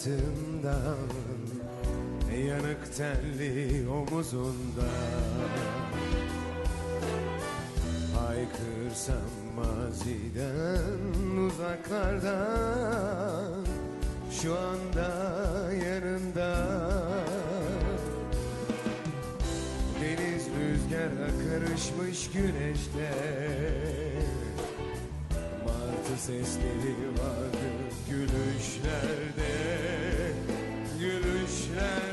hayatımdan Yanık telli omuzunda Haykırsam maziden uzaklardan Şu anda yanında Deniz rüzgara karışmış güneşte Martı sesleri vardı gülüşlerde Gülüşlerde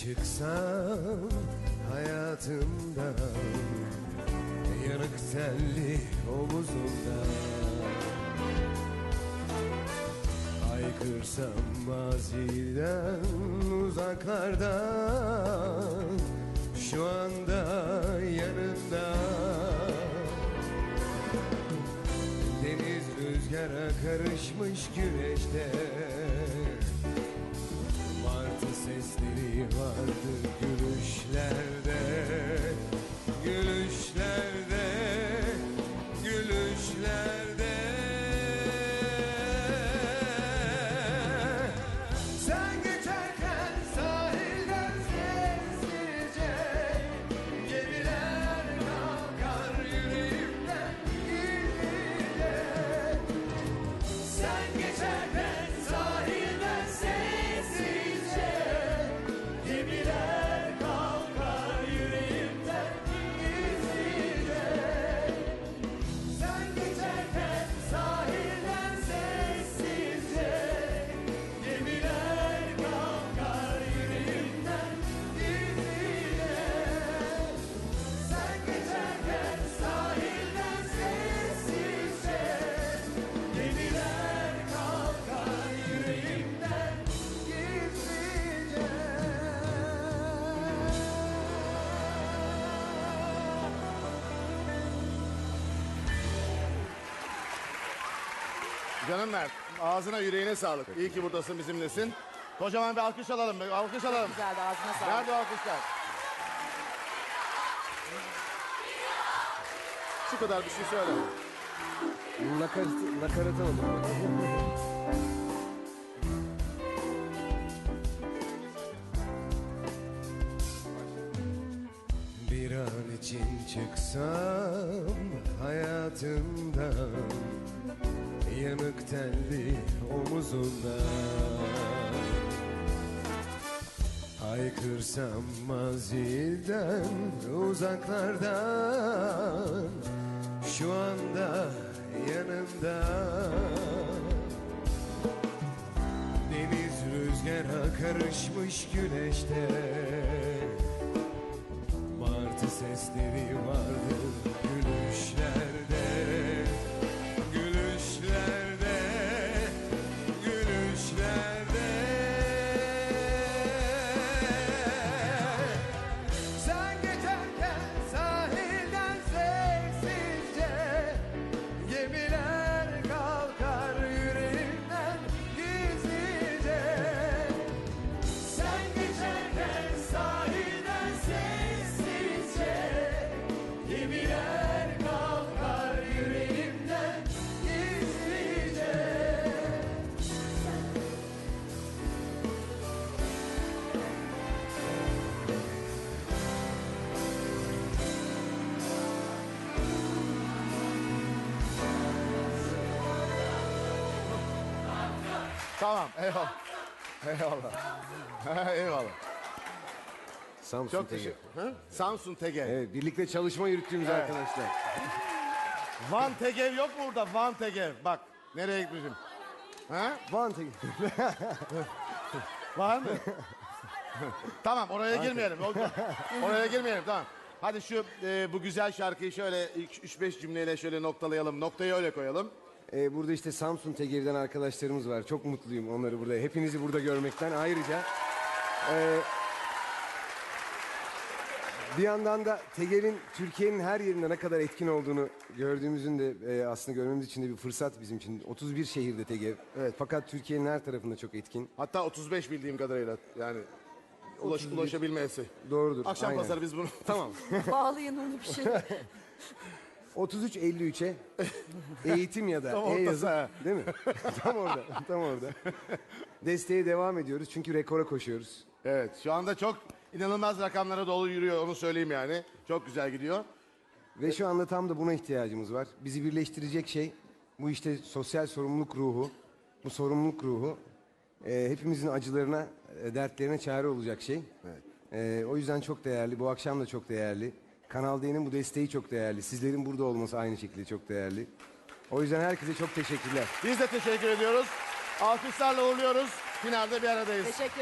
çıksam hayatımdan Yanık telli omuzumda Haykırsam maziden uzaklardan Şu anda yanında Deniz rüzgara karışmış güneşte Sesleri vardı Gülüşlerde Gülüşlerde Canım Mert, ağzına yüreğine sağlık. İyi ki buradasın, bizimlesin. Kocaman bir alkış alalım, bir alkış alalım. Güzeldi ağzına sağlık. Nerede o alkışlar? Şu kadar bir şey söyle. Nakarat, nakarat oldu. An için çıksam hayatımdan Yanık telli omuzunda. Haykırsam maziden uzaklardan Şu anda yanımda. Deniz rüzgara karışmış güneşte Sesleri vardı gülüşlerde Tamam, eyvallah. Eyvallah. eyvallah. Samsun Çok teşekkür? Samsun Tegev. Evet, birlikte çalışma yürüttüğümüz Evet. arkadaşlar. Van Tegev yok mu burada? Van Tegev. Bak nereye gitmişim. Ha? Van Tekin. Var mı? tamam oraya girmeyelim. Oraya girmeyelim tamam. Hadi şu e, bu güzel şarkıyı şöyle 3-5 cümleyle şöyle noktalayalım. Noktayı öyle koyalım. Ee, burada işte Samsun TGV'den arkadaşlarımız var. Çok mutluyum onları burada. Hepinizi burada görmekten. Ayrıca e, bir yandan da TGV'nin Türkiye'nin her yerinde ne kadar etkin olduğunu gördüğümüzün de e, aslında görmemiz için de bir fırsat bizim için. 31 şehirde TGV. Evet. Fakat Türkiye'nin her tarafında çok etkin. Hatta 35 bildiğim kadarıyla yani ulaş, 31. ulaşabilmesi. Doğrudur. Akşam aynen. pazarı biz bunu Tamam. Bağlayın onu bir şey. 33.53'e eğitim ya da Tam e ortası, yazıp ha. değil mi? tam orada. Tam orada. Desteğe devam ediyoruz çünkü rekora koşuyoruz. Evet şu anda çok inanılmaz rakamlara dolu yürüyor onu söyleyeyim yani. Çok güzel gidiyor. Ve şu anda tam da buna ihtiyacımız var. Bizi birleştirecek şey bu işte sosyal sorumluluk ruhu. Bu sorumluluk ruhu e, hepimizin acılarına, e, dertlerine çare olacak şey. E, o yüzden çok değerli. Bu akşam da çok değerli. Kanal D'nin bu desteği çok değerli. Sizlerin burada olması aynı şekilde çok değerli. O yüzden herkese çok teşekkürler. Biz de teşekkür ediyoruz. Alkışlarla uğurluyoruz. Finalde bir aradayız. Teşekkür